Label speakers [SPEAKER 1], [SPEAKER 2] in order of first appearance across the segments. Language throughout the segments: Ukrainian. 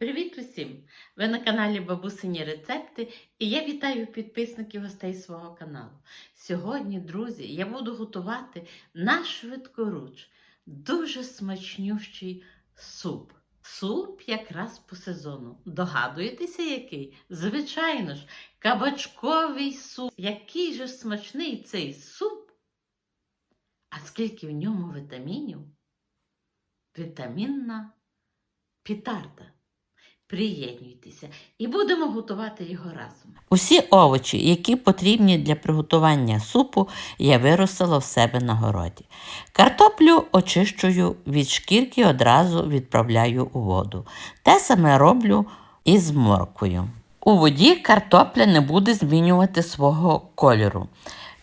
[SPEAKER 1] Привіт усім! Ви на каналі Бабусині Рецепти і я вітаю підписників гостей свого каналу. Сьогодні, друзі, я буду готувати на швидкоруч дуже смачнющий суп. Суп якраз по сезону. Догадуєтеся, який? Звичайно ж, кабачковий суп. Який же смачний цей суп? А скільки в ньому вітамінів? Вітамінна пітарда. Приєднуйтеся і будемо готувати його разом. Усі овочі, які потрібні для приготування супу, я виростила в себе на городі. Картоплю очищую від шкірки, одразу відправляю у воду. Те саме роблю і з морквою. У воді картопля не буде змінювати свого кольору.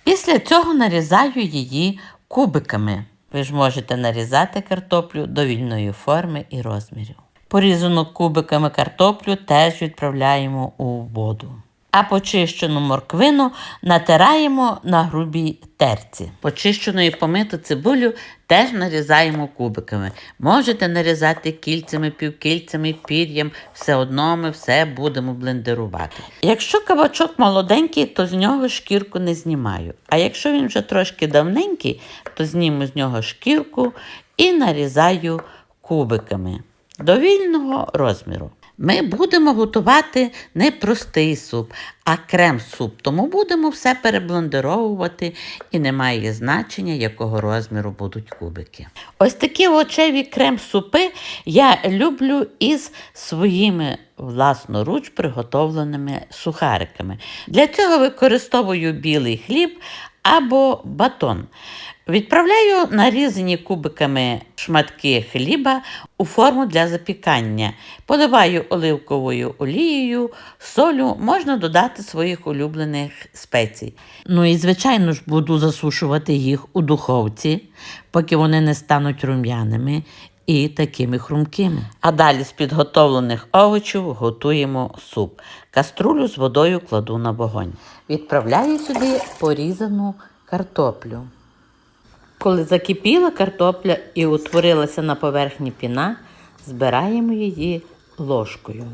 [SPEAKER 1] Після цього нарізаю її кубиками. Ви ж можете нарізати картоплю до вільної форми і розмірів. Порізану кубиками картоплю теж відправляємо у воду. А почищену морквину натираємо на грубій терці. Почищену і помиту цибулю теж нарізаємо кубиками. Можете нарізати кільцями, півкільцями, пір'ям, все одно ми все будемо блендерувати. Якщо кабачок молоденький, то з нього шкірку не знімаю. А якщо він вже трошки давненький, то зніму з нього шкірку і нарізаю кубиками до вільного розміру. Ми будемо готувати не простий суп, а крем-суп, тому будемо все переблендеровувати і немає значення, якого розміру будуть кубики. Ось такі очеві крем-супи я люблю із своїми власноруч приготовленими сухариками. Для цього використовую білий хліб або батон. Відправляю нарізані кубиками шматки хліба у форму для запікання. Поливаю оливковою олією, солю, можна додати своїх улюблених спецій. Ну і, звичайно ж, буду засушувати їх у духовці, поки вони не стануть рум'яними і такими хрумкими. А далі з підготовлених овочів готуємо суп. Каструлю з водою кладу на вогонь. Відправляю сюди порізану картоплю. Коли закипіла картопля і утворилася на поверхні піна, збираємо її ложкою.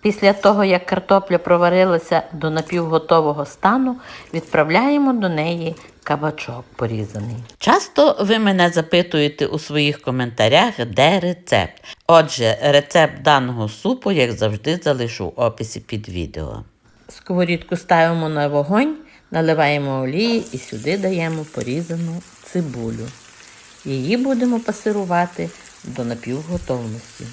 [SPEAKER 1] Після того, як картопля проварилася до напівготового стану, відправляємо до неї кабачок порізаний. Часто ви мене запитуєте у своїх коментарях, де рецепт. Отже, рецепт даного супу, як завжди, залишу в описі під відео. Сковорідку ставимо на вогонь, наливаємо олії і сюди даємо порізану цибулю. Її будемо пасирувати до напівготовності.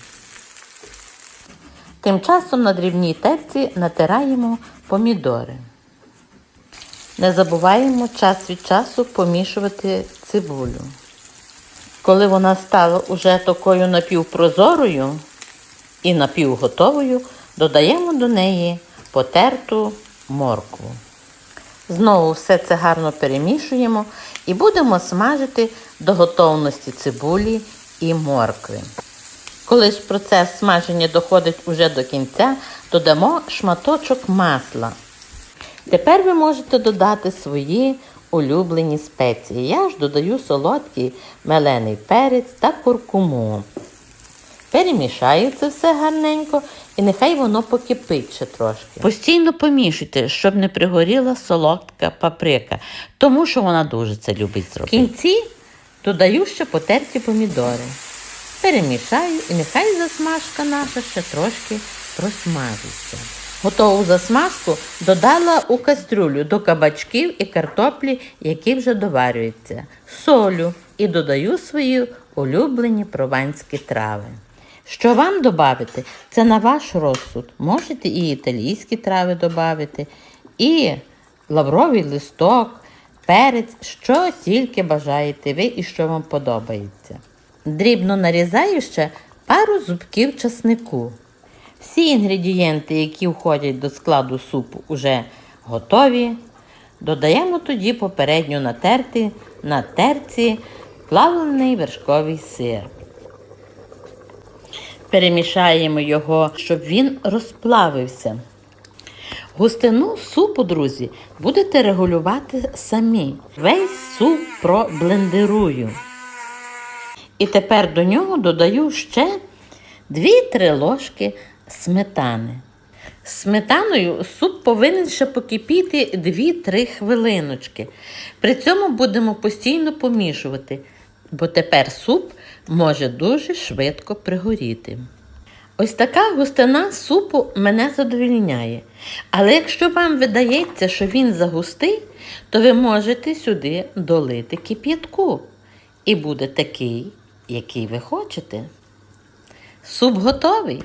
[SPEAKER 1] Тим часом на дрібній терці натираємо помідори. Не забуваємо час від часу помішувати цибулю. Коли вона стала уже такою напівпрозорою і напівготовою, додаємо до неї потерту моркву. Знову все це гарно перемішуємо і будемо смажити до готовності цибулі і моркви. Коли ж процес смаження доходить уже до кінця, додамо шматочок масла. Тепер ви можете додати свої улюблені спеції. Я ж додаю солодкий мелений перець та куркуму. Перемішаю це все гарненько і нехай воно покипить ще трошки. Постійно помішуйте, щоб не пригоріла солодка паприка, тому що вона дуже це любить зробити. В кінці додаю ще потерті помідори. Перемішаю і нехай засмажка наша ще трошки просмажиться. Готову засмажку додала у кастрюлю до кабачків і картоплі, які вже доварюються, солю і додаю свої улюблені прованські трави. Що вам додати, це на ваш розсуд. Можете і італійські трави додати, і лавровий листок, перець, що тільки бажаєте ви і що вам подобається. Дрібно нарізаю ще пару зубків часнику. Всі інгредієнти, які входять до складу супу, вже готові. Додаємо тоді попередньо натерти на терці плавлений вершковий сир. Перемішаємо його, щоб він розплавився. Густину супу, друзі, будете регулювати самі. Весь суп проблендерую. І тепер до нього додаю ще 2-3 ложки сметани. Сметаною суп повинен ще покипіти 2-3 хвилиночки. При цьому будемо постійно помішувати, бо тепер суп може дуже швидко пригоріти. Ось така густина супу мене задовільняє. Але якщо вам видається, що він загустий, то ви можете сюди долити кип'ятку. І буде такий, який ви хочете. Суп готовий.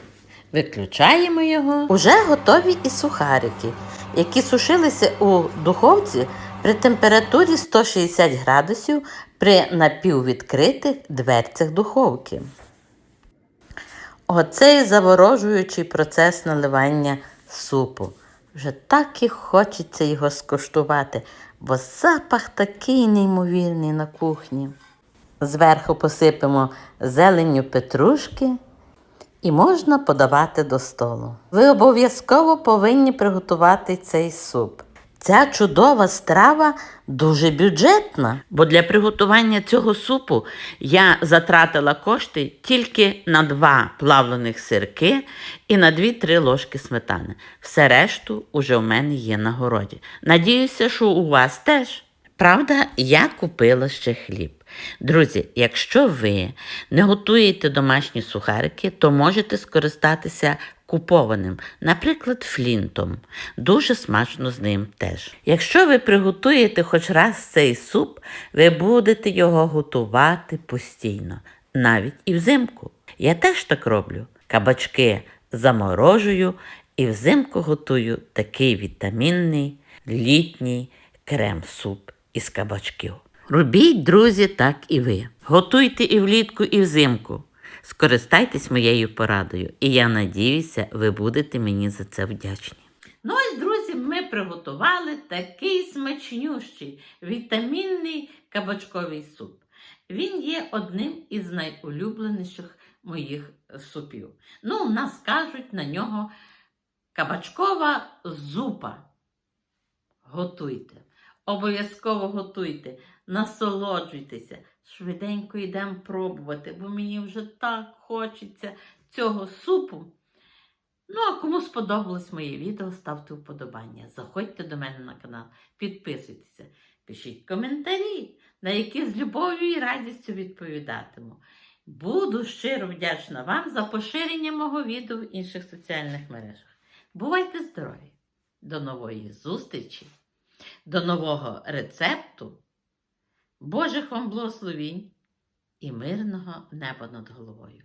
[SPEAKER 1] Виключаємо його. Уже готові і сухарики, які сушилися у духовці при температурі 160 градусів при напіввідкритих дверцях духовки. Оцей заворожуючий процес наливання супу. Вже так і хочеться його скуштувати, бо запах такий неймовірний на кухні. Зверху посипемо зеленню петрушки і можна подавати до столу. Ви обов'язково повинні приготувати цей суп. Ця чудова страва дуже бюджетна, бо для приготування цього супу я затратила кошти тільки на два плавлених сирки і на 2-3 ложки сметани. Все решту уже в мене є на городі. Надіюся, що у вас теж. Правда, я купила ще хліб. Друзі, якщо ви не готуєте домашні сухарики, то можете скористатися купованим, наприклад, флінтом. Дуже смачно з ним теж. Якщо ви приготуєте хоч раз цей суп, ви будете його готувати постійно, навіть і взимку. Я теж так роблю. Кабачки заморожую і взимку готую такий вітамінний літній крем-суп із кабачків. Робіть, друзі, так і ви. Готуйте і влітку, і взимку. Скористайтесь моєю порадою, і я надіюся, ви будете мені за це вдячні. Ну ось, друзі, ми приготували такий смачнющий вітамінний кабачковий суп. Він є одним із найулюбленіших моїх супів. Ну, у нас кажуть на нього кабачкова зупа. Готуйте. Обов'язково готуйте, насолоджуйтеся. Швиденько йдемо пробувати, бо мені вже так хочеться цього супу. Ну, а кому сподобалось моє відео, ставте вподобання. Заходьте до мене на канал, підписуйтеся, пишіть коментарі, на які з любов'ю і радістю відповідатиму. Буду щиро вдячна вам за поширення мого відео в інших соціальних мережах. Бувайте здорові! До нової зустрічі! До нового рецепту, Божих вам благословінь і мирного неба над головою.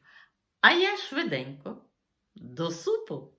[SPEAKER 1] А я швиденько до супу.